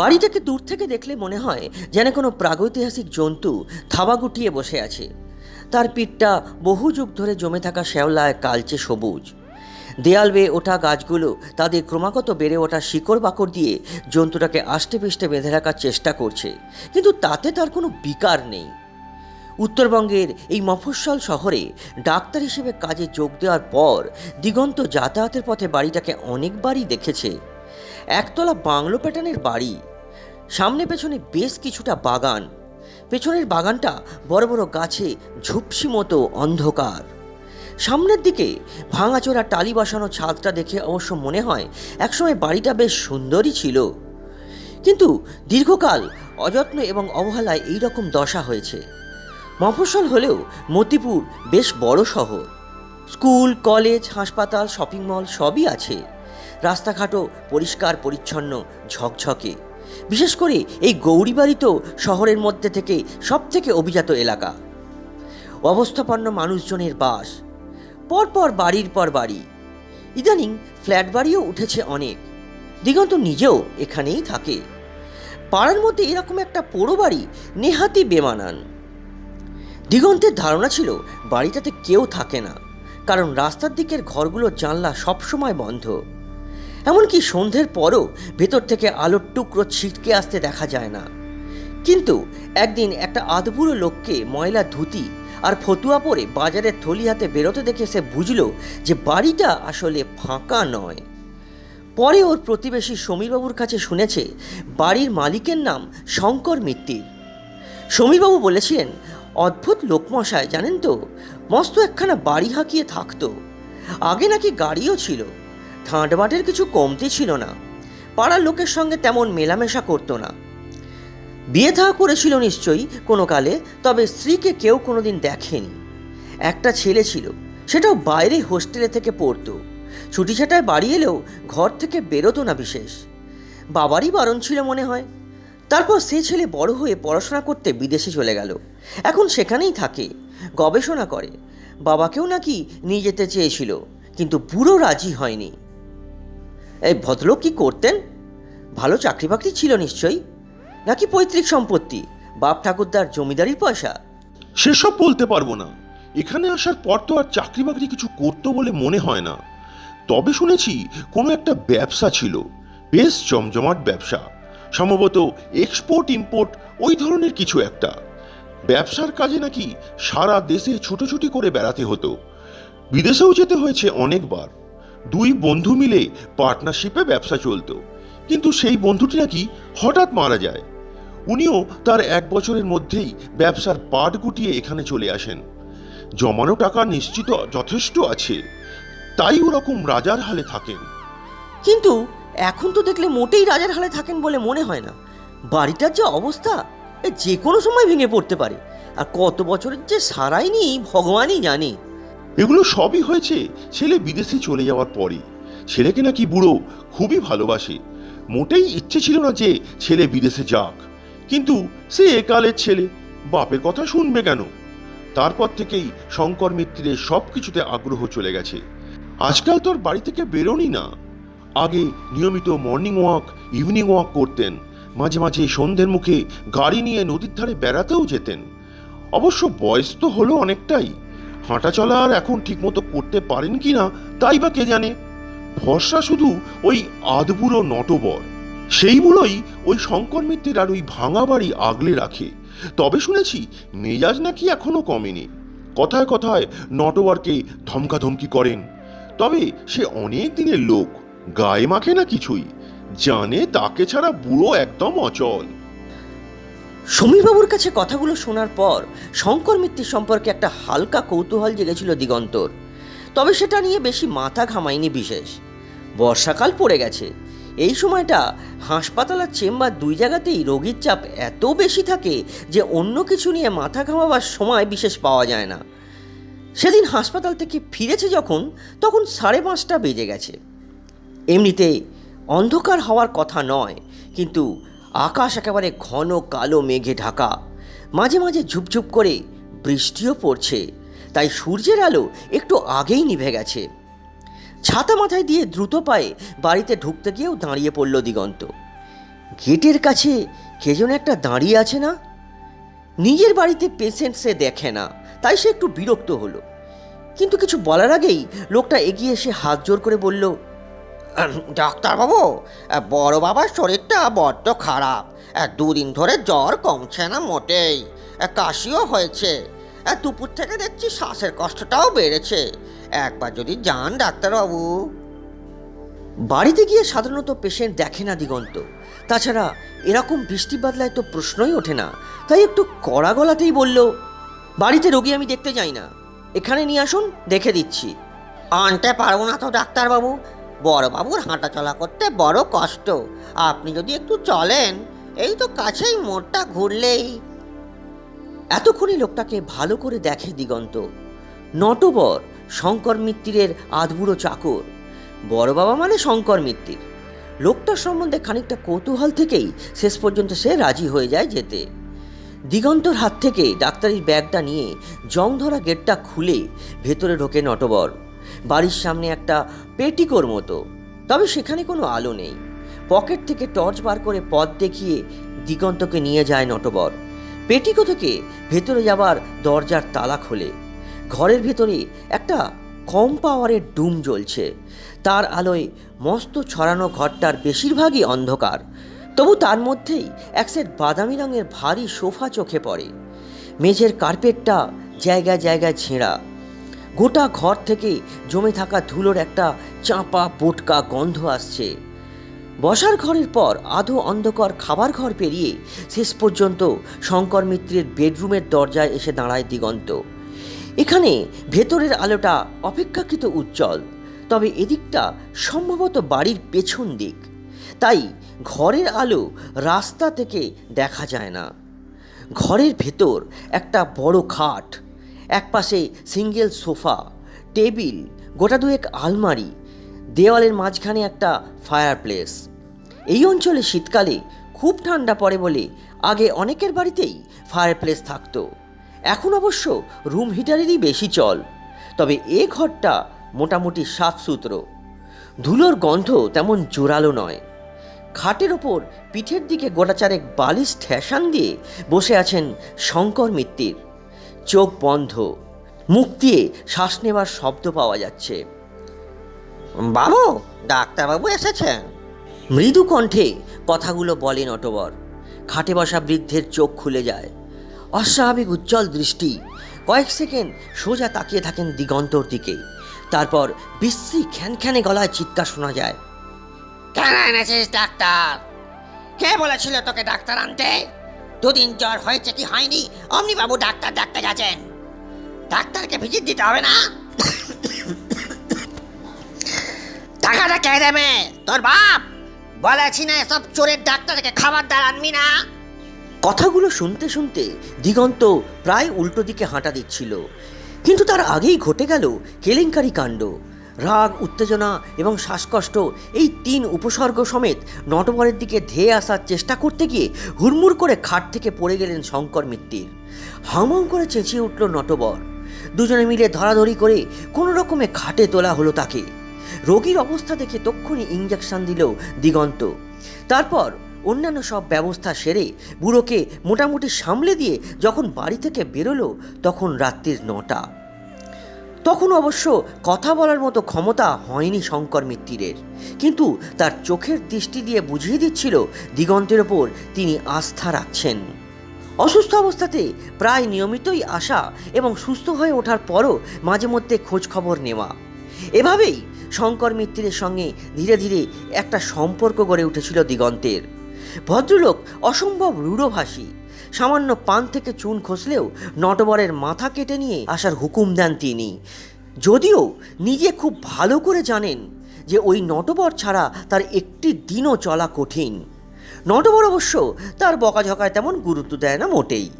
বাড়িটাকে দূর থেকে দেখলে মনে হয় যেন কোনো প্রাগৈতিহাসিক জন্তু থাবা গুটিয়ে বসে আছে। তার পিঠটা বহু যুগ ধরে জমে থাকা শ্যাওলায় কালচে সবুজ। দেয়াল বেয়ে ওঠা গাছগুলো তাদের ক্রমাগত বেড়ে ওঠা শিকড় বাকড় দিয়ে জন্তুটাকে আষ্টে পিষ্টে বেঁধে রাখার চেষ্টা করছে, কিন্তু তাতে তার কোনো বিকার নেই। উত্তরবঙ্গের এই মফস্বল শহরে ডাক্তার হিসেবে কাজে যোগ দেওয়ার পর দিগন্ত যাতায়াতের পথে বাড়িটাকে অনেকবারই দেখেছে। একতলা বাংলো প্যাটার্নের বাড়ি। সামনে পেছনে বেশ কিছুটা বাগান। পেছনের বাগানটা বড় বড় গাছে ঝুপসি মতো অন্ধকার। সামনের দিকে ভাঙাচোরা টালি বসানো ছাদটা দেখে অবশ্য মনে হয় একসময় বাড়িটা বেশ সুন্দরই ছিল। কিন্তু দীর্ঘকাল অযত্ন এবং অবহেলায় এই রকম দশা হয়েছে। মফস্বল হলেও মতিপুর বেশ বড় শহর। স্কুল, কলেজ, হাসপাতাল, শপিং মল সবই আছে। রাস্তাঘাটও পরিষ্কার, পরিচ্ছন্ন, ঝকঝকে। বিশেষ করে এই গৌরীবাড়ি তো শহরের মধ্যে থেকে সব থেকে অভিজাত এলাকা। অবস্থাপন্ন মানুষজনের বাস। পরপর বাড়ির পর বাড়ি। ইদানিং ফ্ল্যাট বাড়িও উঠেছে অনেক। দিগন্ত নিজেও এখানেই থাকে। পাড়ার মধ্যে এরকম একটা পোড়ো বাড়ি নেহাতি বেমানান। দিগন্তের ধারণা ছিল বাড়িটাতে কেউ থাকে না, কারণ রাস্তার দিকের ঘরগুলোর জানলা সবসময় বন্ধ। এমনকি সন্ধ্যের পরও ভেতর থেকে আলোর টুকরো ছিটকে আসতে দেখা যায় না। কিন্তু একদিন একটা আধবুড়ো লোককে ময়লা ধুতি আর ফতুয়া পরে বাজারের থলি হাতে বেরোতে দেখে সে বুঝল যে বাড়িটা আসলে ফাঁকা নয়। পরে ওর প্রতিবেশী সমীরবাবুর কাছে শুনেছে বাড়ির মালিকের নাম শঙ্কর মিত্তির সমীরবাবু বলেছিলেন, অদ্ভুত লোকমশায় জানেন তো? মস্ত একখানা বাড়ি হাঁকিয়ে থাকতো। আগে নাকি গাড়িও ছিল। ঠাঁটবাটের কিছু কমতি ছিল না। পাড়ার লোকের সঙ্গে তেমন মেলামেশা করতো না। বিয়ে থা করেছিল নিশ্চয়ই কোনো কালে, তবে স্ত্রীকে কেউ কোনোদিন দেখেনি। একটা ছেলে ছিল, সেটাও বাইরে হোস্টেলে থেকে পড়তো। ছুটি ছাটায় বাড়ি এলেও ঘর থেকে বেরোতো না বিশেষ। বাবারই বারণ ছিল মনে হয়। তারপর সে ছেলে বড় হয়ে পড়াশোনা করতে বিদেশে চলে গেল। এখন সেখানেই থাকে, গবেষণা করে। বাবাকেও নাকি নিয়ে যেতে চেয়েছিল, কিন্তু বুড়ো রাজি হয়নি। এই ভদ্রলোক কি করতেন? ভালো চাকরি বাকরি ছিল নিশ্চয়ই? নাকি পৈতৃক সম্পত্তি, বাপ ঠাকুরদার জমিদারির পয়সা? সেসব বলতে পারব না। এখানে আসার পর তো আর চাকরি বাকরি কিছু করতো বলে মনে হয় না। তবে শুনেছি কোনো একটা ব্যবসা ছিল, বেশ জমজমাট ব্যবসা। সম্ভবত এক্সপোর্ট ইম্পোর্ট ওই ধরনের কিছু একটা। ব্যবসার কাজে নাকি সারা দেশে ছুটোছুটি করে বেড়াতে হতো। বিদেশেও যেতে হয়েছে অনেকবার। দুই বন্ধু মিলে পার্টনারশিপে ব্যবসা চলতো। কিন্তু সেই বন্ধুটি নাকি হঠাৎ মারা যায়। উনিও তার এক বছরের মধ্যেই ব্যবসার পাট গুটিয়ে এখানে চলে আসেন। জমানো টাকা নিশ্চিত যথেষ্ট আছে, তাই ওরকম রাজার হালে থাকেন। কিন্তু এখন তো দেখলে মোটেই রাজার হালে থাকেন বলে মনে হয় না। বাড়িটার যে অবস্থা যে কোনো সময় ভেঙে পড়তে পারে। আর কত বছরের যে সারাইনি ভগবানই জানে। এগুলো সবই হয়েছে ছেলে বিদেশে চলে যাওয়ার পরে ছেলেকে নাকি বুড়ো খুবই ভালোবাসে। মোটেই ইচ্ছে ছিল না যে ছেলে বিদেশে যাক। কিন্তু সে একালের ছেলে, বাপের কথা শুনবে কেন? তারপর থেকেই শঙ্কর মিত্রের সব কিছুতে আগ্রহ চলে গেছে। আজকাল তোর বাড়ি থেকে বেরোনি না। আগে নিয়মিত মর্নিং ওয়াক ইভিনিং ওয়াক করতেন। মাঝে মাঝে সন্ধ্যের মুখে গাড়ি নিয়ে নদীর ধারে বেড়াতেও যেতেন। অবশ্য বয়স তো হলো অনেকটাই। হাঁটা চলা আর এখন ঠিকমতো করতে পারেন কি না, তাই বা কে জানে? ভরসা শুধু ওই আধবুড়ো নটবর। সেইগুলোই ওই শঙ্কর মিত্রের আর ওই ভাঙা বাড়ি আগলে রাখে। তবে শুনেছি মেজাজ নাকি এখনও কমেনি। কথায় কথায় নটবরকে ধমকাধমকি করেন। তবে সে অনেক দিনের লোক, গায়ে মাখে না কিছুই। জানে তাকে ছাড়া বুড়ো একদম অচল। সমীরবাবুর কাছে কথাগুলো শোনার পর শঙ্কর মিত্রের সম্পর্কে একটা হালকা কৌতূহল জেগেছিল দিগন্তর। তবে সেটা নিয়ে বেশি মাথা ঘামায়নি বিশেষ। বর্ষাকাল পড়ে গেছে। এই সময়টা হাসপাতাল আর চেম্বার দুই জায়গাতেই রোগীর চাপ এত বেশি থাকে যে অন্য কিছু নিয়ে মাথা ঘামাবার সময় বিশেষ পাওয়া যায় না। সেদিন হাসপাতাল থেকে ফিরেছে যখন, তখন সাড়ে পাঁচটা বেজে গেছে। এমনিতে অন্ধকার হওয়ার কথা নয়, কিন্তু আকাশ একেবারে ঘন কালো মেঘে ঢাকা। মাঝে মাঝে ঝুপঝুপ করে বৃষ্টিও পড়ছে, তাই সূর্যের আলো একটু আগেই নিভে গেছে। ছাতা মাথায় দিয়ে দ্রুত পায়ে বাড়িতে ঢুকতে গিয়েও দাঁড়িয়ে পড়ল দিগন্ত। গেটের কাছে কে যেন একটা দাঁড়িয়ে আছে না? নিজের বাড়িতে পেশেন্ট সে দেখে না, তাই সে একটু বিরক্ত হলো। কিন্তু কিছু বলার আগেই লোকটা এগিয়ে এসে হাত জোর করে বলল ডাক্তারবাবু বড় বাবার শরীরটা বড্ড খারাপ। দুদিন ধরে জ্বর কমছে না মোটেই। কাশিও হয়েছে। দুপুর থেকে দেখছি শ্বাসের কষ্টটাও বেড়েছে। একবার যদি যান ডাক্তারবাবু। বাড়িতে গিয়ে সাধারণত পেশেন্ট দেখে না দিগন্ত। তাছাড়া এরকম বৃষ্টি বাদলায় তো প্রশ্নই ওঠে না। তাই একটু কড়া গলাতেই বলল বাড়িতে রোগী আমি দেখতে যাই না। এখানে নিয়ে আসুন দেখে দিচ্ছি। আনতে পারব না তো ডাক্তারবাবু। বড়বাবুর হাঁটাচলা করতে বড় কষ্ট। আপনি যদি একটু চলেন, এই তো কাছেই মোড়টা ঘুরলেই। এতক্ষণে লোকটাকে ভালো করে দেখে দিগন্ত। নটবর, শঙ্কর মিত্তিরের আধবুড়ো চাকর। বড় বাবা মানে শঙ্কর মিত্তির। লোকটার সম্বন্ধে খানিকটা কৌতূহল থেকেই শেষ পর্যন্ত সে রাজি হয়ে যায় যেতে। দিগন্তর হাত থেকে ডাক্তারির ব্যাগটা নিয়ে জং ধরা গেটটা খুলে ভেতরে ঢোকে নটবর। বাড়ির সামনে একটা পেটিকোর মতো। তবে সেখানে কোনো আলো নেই। পকেট থেকে টর্চ বার করে পথ দেখিয়ে দিগন্তকে নিয়ে যায় নটবর। পেটিকো থেকে ভেতরে যাবার দরজার তালা খোলে। ঘরের ভেতরে একটা কম পাওয়ারের ডুম জ্বলছে। তার আলোয় মস্ত ছড়ানো ঘরটার বেশিরভাগই অন্ধকার। তবু তার মধ্যেই এক সেট বাদামি রঙের ভারী সোফা চোখে পড়ে। মেঝের কার্পেটটা জায়গায় জায়গায় ছেঁড়া। গোটা ঘর থেকে জমে থাকা ধুলোর একটা চাপা বোটকা গন্ধ আসছে। বসার ঘরের পর আধো অন্ধকার খাবার ঘর পেরিয়ে শেষ পর্যন্ত শঙ্কর মিত্রের বেডরুমের দরজায় এসে দাঁড়ায় দিগন্ত। এখানে ভেতরের আলোটা অপেক্ষাকৃত উজ্জ্বল, তবে এদিকটা সম্ভবত বাড়ির পেছন দিক। তাই ঘরের আলো রাস্তা থেকে দেখা যায় না। ঘরের ভেতর একটা বড় খাট একপাশে সিঙ্গেল সোফা, টেবিল, গোটা দুয়েক আলমারি, দেওয়ালের মাঝখানে একটা ফায়ার প্লেস এই অঞ্চলে শীতকালে খুব ঠান্ডা পড়ে বলে আগে অনেকের বাড়িতেই ফায়ার প্লেস থাকতো। এখন অবশ্য রুম হিটারেরই বেশি চল। তবে এ ঘরটা মোটামুটি সাফ সুতরো ধুলোর গন্ধ তেমন জোরালো নয়। খাটের ওপর পিঠের দিকে গোটাচারেক বালিশ ঠেসান দিয়ে বসে আছেন শঙ্কর মিত্তির। চোখ বন্ধ। মুখ দিয়ে শ্বাস নেবার শব্দ পাওয়া যাচ্ছে। বাবু, ডাক্তারবাবু এসেছেন। মৃদু কণ্ঠে কথাগুলো বলেন অটবর। খাটে বসা বৃদ্ধের চোখ খুলে যায়। অস্বাভাবিক উজ্জ্বল দৃষ্টি। কয়েক সেকেন্ড সোজা তাকিয়ে থাকেন দিগন্তর দিকে। তারপর বিশ্রী খ্যানখ্যানে গলায় চিৎকার শোনা যায়। কেন এনেছিস ডাক্তার? কে বলেছিল তোকে ডাক্তার আনতে? দুদিন জ্বর হয়েছে কি হয়নি? অমনি বাবু ডাক্তার ডাক্তার গেছেন। ডাক্তারকে ভিজিট দিতে হবে না? টাকাটা কে দেবে? তোর বাপ? বলেছি না এসব চোরের ডাক্তারকে খাবার দাঁড় আনবি না। কথাগুলো শুনতে শুনতে দিগন্ত প্রায় উল্টো দিকে হাঁটা দিচ্ছিল। কিন্তু তার আগেই ঘটে গেল কেলেঙ্কারি কাণ্ড। রাগ, উত্তেজনা এবং শ্বাসকষ্ট এই তিন উপসর্গ সমেত নটবরের দিকে ধেয়ে আসার চেষ্টা করতে গিয়ে হুড়মুড় করে খাট থেকে পড়ে গেলেন শঙ্কর মিত্তির। হাউমাউ করে চেঁচিয়ে উঠল নটবর। দুজনে মিলে ধরাধরি করে কোনো রকমে খাটে তোলা হলো তাকে। রোগীর অবস্থা দেখে তক্ষুনি ইঞ্জেকশন দিল দিগন্ত। তারপর অন্যান্য সব ব্যবস্থা সেরে বুড়োকে মোটামুটি সামলে দিয়ে যখন বাড়ি থেকে বেরোলো তখন রাত্রির নটা। তখন অবশ্য কথা বলার মতো ক্ষমতা হয়নি শঙ্কর মিত্তিরের। কিন্তু তার চোখের দৃষ্টি দিয়ে বুঝিয়ে দিচ্ছিল দিগন্তের ওপর তিনি আস্থা রাখছেন। অসুস্থ অবস্থাতে প্রায় নিয়মিতই আসা এবং সুস্থ হয়ে ওঠার পরও মাঝে মধ্যে খোঁজ খবর নেওয়া। এভাবেই শঙ্কর মিত্তিরের সঙ্গে ধীরে ধীরে একটা সম্পর্ক গড়ে উঠেছিল দিগন্তের। ভদ্রলোক অসম্ভব রূঢ়ভাষী। সামান্য পান থেকে চুন খসলেও নটবরের মাথা কেটে নিয়ে আসার হুকুম দেন তিনি। যদিও নিজে খুব ভালো করে জানেন যে ওই নটবর ছাড়া তার একটি দিনও চলা কঠিন। নটবর অবশ্য তার বকাঝকায় তেমন গুরুত্ব দেয় না মোটেই।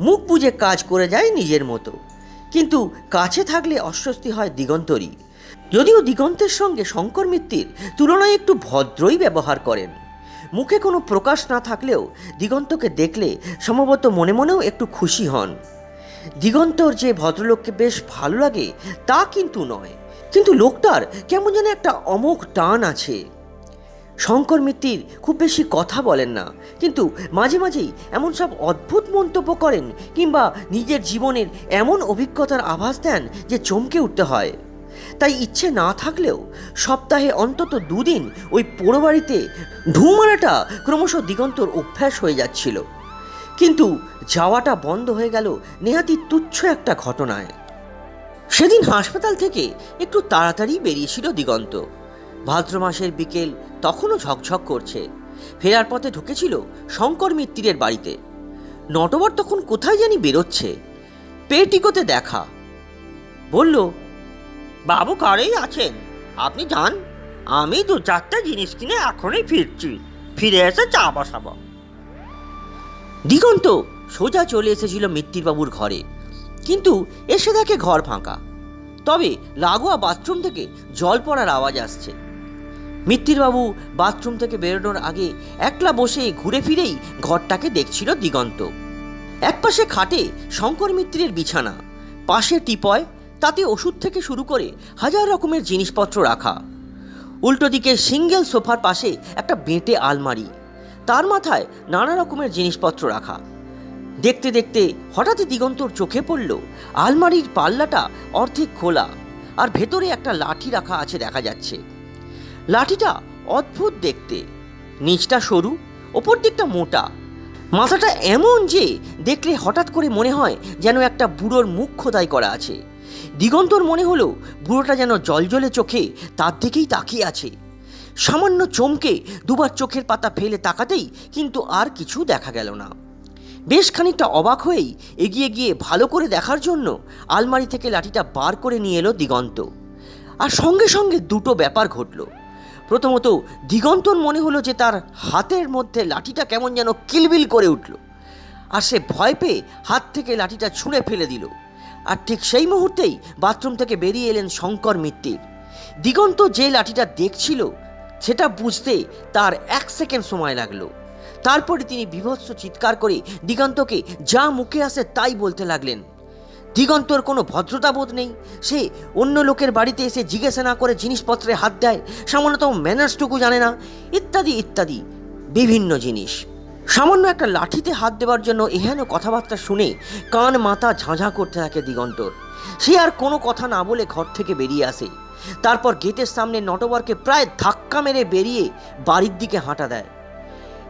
মুখ বুঝে কাজ করে যায় নিজের মতো। কিন্তু কাছে থাকলে অস্বস্তি হয় দিগন্তরই। যদিও দিগন্তের সঙ্গে শঙ্কর মিত্তির তুলনায় একটু ভদ্রই ব্যবহার করেন। মুখে কোনো প্রকাশ না থাকলেও দিগন্তকে দেখলে সম্ভবত মনে মনেও একটু খুশি হন। দিগন্তর যে ভদ্রলোককে বেশ ভালো লাগে তা কিন্তু নয়, কিন্তু লোকটার কেমন যেন একটা অমোঘ টান আছে। শঙ্কর মিত্তির খুব বেশি কথা বলেন না, কিন্তু মাঝে মাঝেই এমন সব অদ্ভুত মন্তব্য করেন কিংবা নিজের জীবনের এমন অভিজ্ঞতার আভাস দেন যে চমকে উঠতে হয়। তাই ইচ্ছে না থাকলেও সপ্তাহে অন্তত দুদিন ওই পোড়ো বাড়িতে ঢু মারাটা ক্রমশ দিগন্তর অভ্যাস হয়ে যাচ্ছিল। কিন্তু যাওয়াটা বন্ধ হয়ে গেল নেহাতি তুচ্ছ একটা ঘটনায়। সেদিন হাসপাতাল থেকে একটু তাড়াতাড়ি বেরিয়েছিল দিগন্ত। ভাদ্র মাসের বিকেল তখনও ঝকঝক করছে। ফেরার পথে ঢুকেছিল শঙ্কর মিত্তিরের বাড়িতে। নটবর তখন কোথায় জানি বেরোচ্ছে। পেটিকোতে দেখা। বলল বাবু ঘরেই আছেন। আপনি যান। আমি দু চারটে জিনিস কিনে এখনই ফিরছি। ফিরে এসে চা বসাবো। দিগন্ত সোজা চলে এসেছিল মিত্তিরবাবুর ঘরে। কিন্তু এসে দেখে ঘর ফাঁকা। তবে লাগোয়া বাথরুম থেকে জল পড়ার আওয়াজ আসছে। মিত্তিরবাবু বাথরুম থেকে বেরোনোর আগে একলা বসে ঘুরে ফিরেই ঘরটাকে দেখছিল দিগন্ত। একপাশে খাটে শঙ্কর মিত্রের বিছানা, পাশে টিপয় তাতে ওষুধ থেকে শুরু করে হাজার রকমের জিনিসপত্র রাখা। উল্টো দিকে সিঙ্গেল সোফার পাশে একটা বেঁটে আলমারি। তার মাথায় নানা রকমের জিনিসপত্র রাখা। দেখতে দেখতে হঠাৎই দিগন্তর চোখে পড়ল, আলমারির পাল্লাটা অর্ধেক খোলা আর ভেতরে একটা লাঠি রাখা আছে দেখা যাচ্ছে। লাঠিটা অদ্ভুত দেখতে। নিচটা সরু, ওপর দিকটা মোটা। মাথাটা এমন যে দেখলে হঠাৎ করে মনে হয় যেন একটা বুড়োর মুখ খোদাই করা আছে। দিগন্তর মনে হলো বুড়োটা যেন জলজলে চোখে তার দিকেই তাকিয়ে আছে। সামান্য চমকে দুবার চোখের পাতা ফেলে তাকাতেই কিন্তু আর কিছু দেখা গেল না। বেশ খানিকটা অবাক হয়েই এগিয়ে গিয়ে ভালো করে দেখার জন্য আলমারি থেকে লাঠিটা বার করে নিয়ে এলো দিগন্ত। আর সঙ্গে সঙ্গে দুটো ব্যাপার ঘটলো। প্রথমত, দিগন্তর মনে হলো যে তার হাতের মধ্যে লাঠিটা কেমন যেন কিলবিল করে উঠল। আর সে ভয় পেয়ে হাত থেকে লাঠিটা ছুঁড়ে ফেলে দিল। আর ঠিক সেই মুহূর্তেই বাথরুম থেকে বেরিয়ে এলেন শঙ্কর মিত্তির দিগন্ত যে লাঠিটা দেখছিল, সেটা বুঝতে তার এক সেকেন্ড সময় লাগল। তারপরে তিনি বিভৎস চিৎকার করে দিগন্তকে যা মুখে আসে তাই বলতে লাগলেন। দিগন্তর কোনো ভদ্রতাবোধ নেই। সে অন্য লোকের বাড়িতে এসে জিজ্ঞাসা না করে জিনিসপত্রে হাত দেয়। সামান্যতম ম্যানার্সটুকু জানে না। ইত্যাদি ইত্যাদি, বিভিন্ন জিনিস। সামান্য একটা লাঠিতে হাত দেওয়ার জন্য এহেন কথাবার্তা শুনে কান মাথা ঝাঁঝা করতে থাকে দিগন্তর সে আর কোনো কথা না বলে ঘর থেকে বেরিয়ে আসে। তারপর গেটের সামনে নটবরকে প্রায় ধাক্কা মেরে বেরিয়ে বাড়ির দিকে হাঁটা দেয়।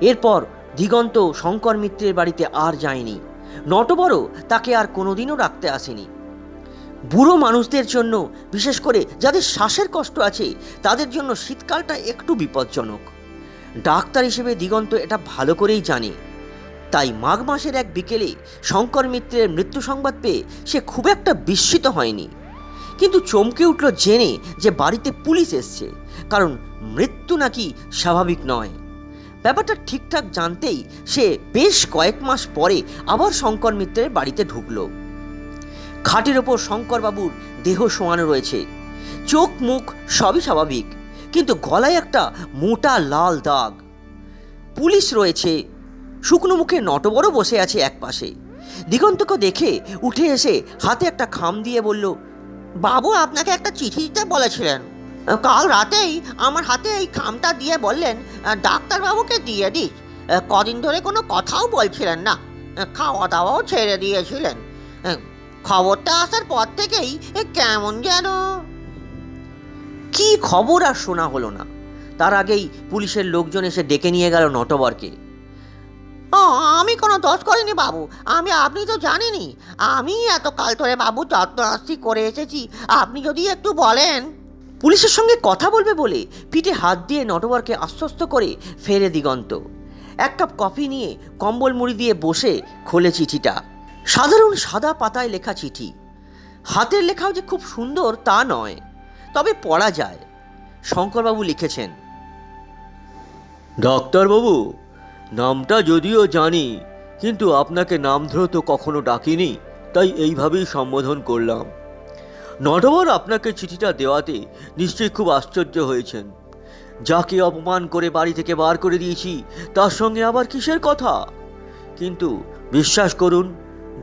এরপর দিগন্ত শঙ্কর মিত্রের বাড়িতে আর যায়নি। নটবরও তাকে আর কোনোদিনও রাখতে আসেনি। বুড়ো মানুষদের জন্য, বিশেষ করে যাদের শ্বাসের কষ্ট আছে, তাদের জন্য শীতকালটা একটু বিপজ্জনক। ডাক্তার হিসেবে দিগন্ত এটা ভালো করেই জানে। তাই মাঘ মাসের এক বিকেলে শঙ্কর মিত্রের মৃত্যু সংবাদ পেয়ে সে খুব একটা বিস্মিত হয়নি। কিন্তু চমকে উঠল জেনে যে বাড়িতে পুলিশ এসছে, কারণ মৃত্যু নাকি স্বাভাবিক নয়। ব্যাপারটা ঠিকঠাক জানতেই সে বেশ কয়েক মাস পরে আবার শঙ্কর মিত্রের বাড়িতে ঢুকল। খাটের ওপর শঙ্করবাবুর দেহ শোয়ানো রয়েছে। চোখ মুখ সবই স্বাভাবিক। কিন্তু গলায় একটা মোটা লাল দাগ। পুলিশ রয়েছে। শুকনো মুখে নটবড় বসে আছে একপাশে। দিগন্তকে দেখে উঠে এসে হাতে একটা খাম দিয়ে বলল, বাবু, আপনাকে একটা চিঠি দিতে বলেছিলেন। কাল রাতেই আমার হাতে এই খামটা দিয়ে বললেন, ডাক্তারবাবুকে দিয়ে দিস। কদিন ধরে কোনো কথাও বলছিলেন না। খাওয়া দাওয়াও ছেড়ে দিয়েছিলেন। খবরটা আসার পর থেকেই কেমন যেন কি খবর আর শোনা হলো না। তার আগেই পুলিশের লোকজন এসে ডেকে নিয়ে গেল নটবরকে। আমি কোনো দোষ করিনি বাবু, আমি, আপনি তো জানেনই, আমি এত কাল ধরে বাবু যত্ন আস্তি করে এসেছি, আপনি যদি একটু বলেন। পুলিশের সঙ্গে কথা বলবে বলে পিঠে হাত দিয়ে নটবরকে আশ্বস্ত করে ফেরে দিগন্ত। এক কাপ কফি নিয়ে কম্বল মুড়ি দিয়ে বসে খোলে চিঠিটা। সাধারণ সাদা পাতায় লেখা চিঠি। হাতের লেখাও যে খুব সুন্দর তা নয়। তবে পড়া যায়। শঙ্করবাবু লিখেছেন, ডাক্তারবাবু, নামটা যদিও জানি, কিন্তু আপনাকে নামধরে তো কখনো ডাকিনি, তাই এইভাবেই সম্বোধন করলাম। নটবর আপনাকে চিঠিটা দেওয়াতে নিশ্চয়ই খুব আশ্চর্য হয়েছেন। যাকে অপমান করে বাড়ি থেকে বার করে দিয়েছি, তার সঙ্গে আবার কিসের কথা? কিন্তু বিশ্বাস করুন,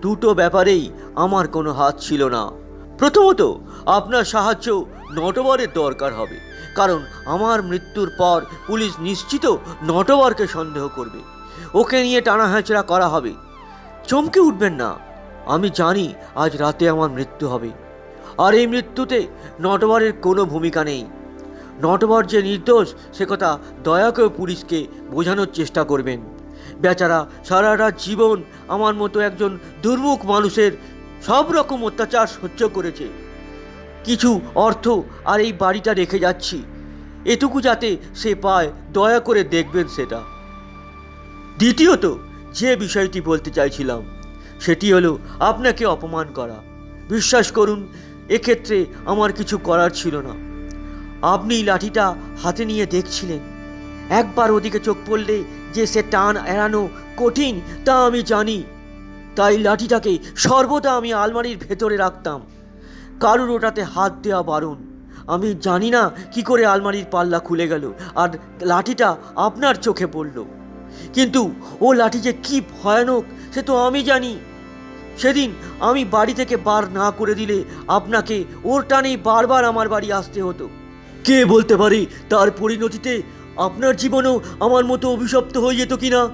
দুটো ব্যাপারেই আমার কোনো হাত ছিল না। প্রথমত, আপনার সাহায্য নটবরের দরকার হবে, কারণ আমার মৃত্যুর পর পুলিশ নিশ্চিত নটবরকে সন্দেহ করবে। ওকে নিয়ে টানা হ্যাঁচড়া করা হবে। চমকে উঠবেন না। আমি জানি আজ রাতে আমার মৃত্যু হবে। আর এই মৃত্যুতে নটবরের কোনো ভূমিকা নেই। নটবর যে নির্দোষ, সে কথা দয়া করে পুলিশকে বোঝানোর চেষ্টা করবেন। বেচারা সারাটা জীবন আমার মতো একজন দুর্মুখ মানুষের সব রকম অত্যাচার সহ্য করেছে। কিছু অর্থ আর এই বাড়িটা রেখে যাচ্ছি। এটুকু যাতে সে পায়, দয়া করে দেখবেন সেটা। দ্বিতীয়ত, যে বিষয়টি বলতে চাইছিলাম, সেটি হলো আপনাকে অপমান করা। বিশ্বাস করুন, এক্ষেত্রে আমার কিছু করার ছিল না। আপনি লাঠিটা হাতে নিয়ে দেখছিলেন। একবার ওদিকে চোখ পড়লে যে সে টান এড়ানো কঠিন, তা আমি জানি। তাই লাঠিটাকে সর্বদা আমি আলমারির ভেতরে রাখতাম। কারুর ওটাতে হাত দেওয়া বারণ। আমি জানি না কি করে আলমারির পাল্লা খুলে গেল আর লাঠিটা আপনার চোখে পড়ল। কিন্তু ও লাঠি যে কি ভয়ানক, সে তো আমি জানি। সেদিন আমি বাড়ি থেকে বার না করে দিলে আপনাকে ওর টানেই বারবার আমার বাড়ি আসতে হতো। কে বলতে পারে তার পরিণতিতে আপনার জীবনও আমার মতো অভিশপ্ত হয়ে যেত কিনা?